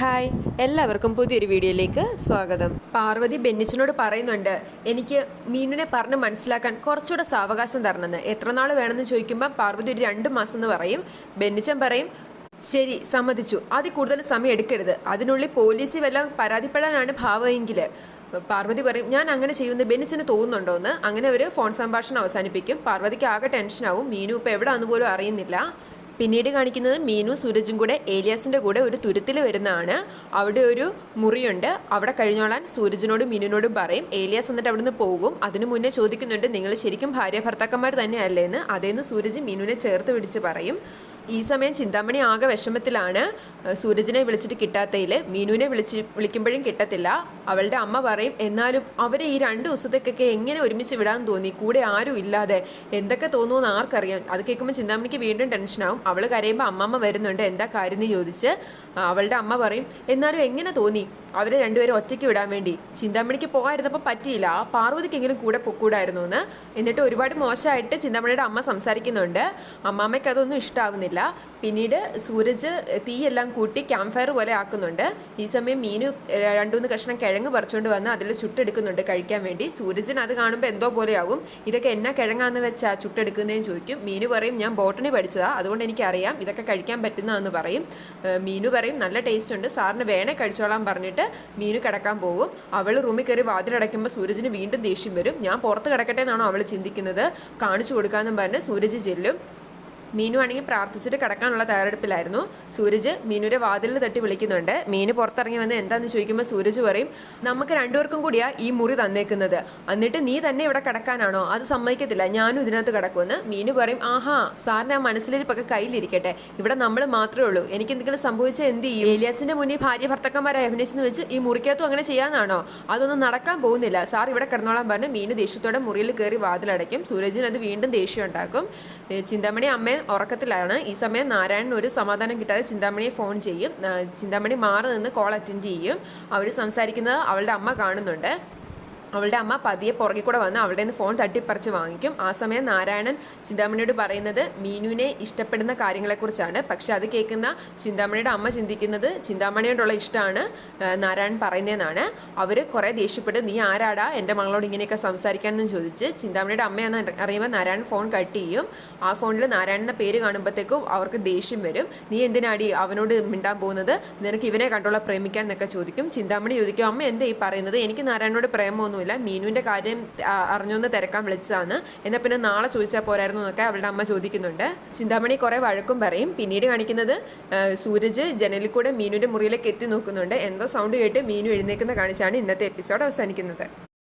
Hi എല്ലാവർക്കും പുതിയൊരു വീഡിയോയിലേക്ക് സ്വാഗതം. പാർവതി ബെന്നിച്ചനോട് പറയുന്നുണ്ട് എനിക്ക് മീനുനെ പറഞ്ഞ് മനസ്സിലാക്കാൻ കുറച്ചുകൂടെ സാവകാശം തരണമെന്ന്. എത്ര നാൾ വേണമെന്ന് ചോദിക്കുമ്പോൾ പാർവതി ഒരു രണ്ട് മാസം എന്ന് പറയും. ബെന്നിച്ചൻ പറയും ശരി സമ്മതിച്ചു. അതിൽ കൂടുതൽ സമയം എടുക്കരുത്. അതിനുള്ളിൽ പോലീസിൽ വല്ല പരാതിപ്പെടാനാണ് ഭാവമെങ്കിൽ. പാർവതി പറയും ഞാൻ അങ്ങനെ ചെയ്യുന്നത് ബെന്നിച്ചന് തോന്നുന്നുണ്ടോ എന്ന്? അങ്ങനെ ഒരു ഫോൺ സംഭാഷണം അവസാനിപ്പിക്കും. പാർവതിക്ക് ആകെ ടെൻഷനാവും. മീനു ഇപ്പോൾ എവിടെയാണെന്ന് പോലും അറിയുന്നില്ല. പിന്നീട് കാണിക്കുന്നത് മീനു സൂരജും കൂടെ ഏലിയാസിന്റെ കൂടെ ഒരു തുരുത്തിൽ വരുന്നതാണ്. അവിടെ ഒരു മുറിയുണ്ട്. അവിടെ കഴിഞ്ഞോളാൻ സൂരജിനോടും മീനുവിനോടും പറയും. ഏലിയാസ് എന്നിട്ട് അവിടുന്ന് പോകും. അതിനു മുന്നേ ചോദിക്കുന്നുണ്ട് നിങ്ങൾ ശരിക്കും ഭാര്യ ഭർത്താക്കന്മാർ തന്നെയല്ലേ? എന്ന്. അതേന്ന് സൂരജ് മീനുവിനെ ചേർത്ത് പിടിച്ച് പറയും. ഈ സമയം ചിന്താമണി ആകെ വിഷമത്തിലാണ്. സൂരജിനെ വിളിച്ചിട്ട് കിട്ടാത്തതിൽ മീനുവിനെ വിളിച്ച് വിളിക്കുമ്പോഴും കിട്ടത്തില്ല. അവളുടെ അമ്മ പറയും എന്നാലും അവരെ ഈ രണ്ട് ദിവസത്തേക്കൊക്കെ എങ്ങനെ ഒരുമിച്ച് വിടാൻ തോന്നി? കൂടെ ആരും ഇല്ലാതെ. എന്തൊക്കെ തോന്നുമെന്ന് ആർക്കറിയാം? അത് കേൾക്കുമ്പോൾ ചിന്താമണിക്ക് വീണ്ടും ടെൻഷനാവും അവൾ കരയുമ്പോൾ അമ്മമ്മ വരുന്നുണ്ട് എന്താ കാര്യം? എന്ന് ചോദിച്ച് അവളുടെ അമ്മ പറയും എന്നാലും എങ്ങനെ തോന്നി? അവരെ രണ്ടുപേരും ഒറ്റയ്ക്ക് വിടാൻ വേണ്ടി. ചിന്താമണിക്ക് പോകാതിരുന്നപ്പോൾ പറ്റിയില്ല. ആ പാർവതിക്കെങ്കിലും കൂടെ പൊക്കൂടായിരുന്നു എന്ന് എന്നിട്ട് ഒരുപാട് മോശമായിട്ട് ചിന്താമണിയുടെ അമ്മ സംസാരിക്കുന്നുണ്ട്. അമ്മാമ്മയ്ക്ക് അതൊന്നും ഇഷ്ടാവുന്നില്ല. പിന്നീട് സൂരജ് തീയെല്ലാം കൂട്ടി ക്യാമ്പ് ഫയർ പോലെ ആക്കുന്നുണ്ട്. ഈ സമയം മീനു രണ്ടുമൂന്ന് കഷ്ണം കിഴങ്ങ് പറിച്ചുകൊണ്ട് വന്ന് അതിൽ ചുട്ടെടുക്കുന്നുണ്ട് കഴിക്കാൻ വേണ്ടി. സൂരജിന് അത് കാണുമ്പോൾ എന്തോ പോലെയാവും. ഇതൊക്കെ എന്നാ കിഴങ്ങാന്ന് വെച്ചാൽ ചുട്ടെടുക്കുന്നതെന്ന് ചോദിക്കും. മീനു പറയും ഞാൻ ബോട്ടണി പഠിച്ചതാ. അതുകൊണ്ട് എനിക്കറിയാം ഇതൊക്കെ കഴിക്കാൻ പറ്റുന്നതെന്ന് പറയും. മീനു പറയും നല്ല ടേസ്റ്റ് ഉണ്ട്. സാറിന് വേണേ കഴിച്ചോളാം പറഞ്ഞിട്ട് മീനു കിടക്കാൻ പോകും. അവൾ റൂമിൽ കയറി വാതിലടയ്ക്കുമ്പോൾ സൂരജിന് വീണ്ടും ദേഷ്യം വരും. ഞാൻ പുറത്ത് കിടക്കട്ടെ എന്നാണോ അവൾ ചിന്തിക്കുന്നത്. കാണിച്ചു കൊടുക്കാമെന്നും പറഞ്ഞ് സൂരജ് ചെല്ലും. മീനു ആണെങ്കിൽ പ്രാർത്ഥിച്ചിട്ട് കിടക്കാനുള്ള തയ്യാറെടുപ്പിലായിരുന്നു. സൂരജ് മീനുരെ വാതിലിൽ തട്ടി വിളിക്കുന്നുണ്ട്. മീനു പുറത്തിറങ്ങി വന്ന് എന്താണെന്ന് ചോദിക്കുമ്പോൾ സൂരജ് പറയും നമുക്ക് രണ്ടുപേർക്കും കൂടിയാ ഈ മുറി തന്നേക്കുന്നത്. എന്നിട്ട് നീ തന്നെ ഇവിടെ കിടക്കാനാണോ? അത് സമ്മതിക്കത്തില്ല. ഞാനും ഇതിനകത്ത് കിടക്കുമെന്ന്. മീനു പറയും ആഹാ സാറിന് ആ മനസ്സിലിരിപ്പൊക്കെ കയ്യിലിരിക്കട്ടെ. ഇവിടെ നമ്മൾ മാത്രമേ ഉള്ളൂ. എനിക്ക് എന്തെങ്കിലും സംഭവിച്ചാൽ എന്ത് ചെയ്യും? ഏലിയാസിന്റെ മുന്നിൽ ഭാര്യ ഭർത്തക്കന്മാരെ അഭിനയിച്ചെന്ന് വെച്ച് ഈ മുറിക്കകത്തും അങ്ങനെ ചെയ്യാനാണോ? അതൊന്നും നടക്കാൻ പോകുന്നില്ല. സാർ ഇവിടെ കിടന്നോളാൻ പറഞ്ഞ്. മീനു ദേഷ്യത്തോടെ മുറിയിൽ കയറി വാതിലടയ്ക്കും. സൂരജിന് അത് വീണ്ടും ദേഷ്യം ഉണ്ടാക്കും. ചിന്തമണി ചിന്താമണി അമ്മ ഉറക്കത്തിലാണ്. ഈ സമയം നാരായണൻ ഒരു സമാധാനം കിട്ടാതെ ചിന്താമണിയെ ഫോൺ ചെയ്യും. ചിന്താമണി മാറി നിന്ന് കോൾ അറ്റൻഡ് ചെയ്യും. അവർ സംസാരിക്കുന്നത് അവളുടെ അമ്മ കാണുന്നുണ്ട്. അവളുടെ അമ്മ പതിയെ പുറകെ കൂടെ വന്ന് അവളുടെ നിന്ന് ഫോൺ തട്ടിപ്പറിച്ച് വാങ്ങിക്കും. ആ സമയം നാരായണൻ ചിന്താമണിയോട് പറയുന്നത് മീനുവിനെ ഇഷ്ടപ്പെടുന്ന കാര്യങ്ങളെക്കുറിച്ചാണ്. പക്ഷെ അത് കേൾക്കുന്ന ചിന്താമണിയുടെ അമ്മ ചിന്തിക്കുന്നത് ചിന്താമണിയോടുള്ള ഇഷ്ടമാണ് നാരായണൻ പറയുന്നതെന്നാണ്. അവർ കുറേ ദേഷ്യപ്പെട്ട് നീ ആരാടാ? എന്റെ മകളോട് ഇങ്ങനെയൊക്കെ സംസാരിക്കാമെന്ന് ചോദിച്ച് ചിന്താമണിയുടെ അമ്മയെന്ന് അറിയുമ്പോൾ നാരായണൻ ഫോൺ കട്ട് ചെയ്യും. ആ ഫോണിൽ നാരായണന്റെ പേര് കാണുമ്പോഴത്തേക്കും അവർക്ക് ദേഷ്യം വരും. നീ എന്തിനാടി അവനോട് മിണ്ടാൻ പോകുന്നത്? നിനക്ക് ഇവനെ കണ്ടുള്ള പ്രേമിക്കാൻ എന്നൊക്കെ ചോദിക്കും. ചിന്താമണി ചോദിക്കും അമ്മ എന്താ ഈ പറയുന്നത്? എനിക്ക് നാരായണനോട് പ്രേമമൊന്നുമില്ല. മീനുവിന്റെ കാര്യം അറിഞ്ഞൊന്ന് തിരക്കാൻ വിളിച്ചതാണ്. എന്നാൽ പിന്നെ നാളെ ചോദിച്ചാൽ പോരായിരുന്നു എന്നൊക്കെ അവളുടെ അമ്മ ചോദിക്കുന്നുണ്ട്. ചിന്താമണി കുറേ വഴക്കും പറയും. പിന്നീട് കാണിക്കുന്നത് സൂരജ് ജനലിൽ കൂടെ മീനുവിന്റെ മുറിയിലേക്ക് എത്തി നോക്കുന്നുണ്ട്. എന്തോ സൗണ്ട് കേട്ട് മീനു എഴുന്നേക്കുന്ന കാണിച്ചാണ് ഇന്നത്തെ എപ്പിസോഡ് അവസാനിക്കുന്നത്.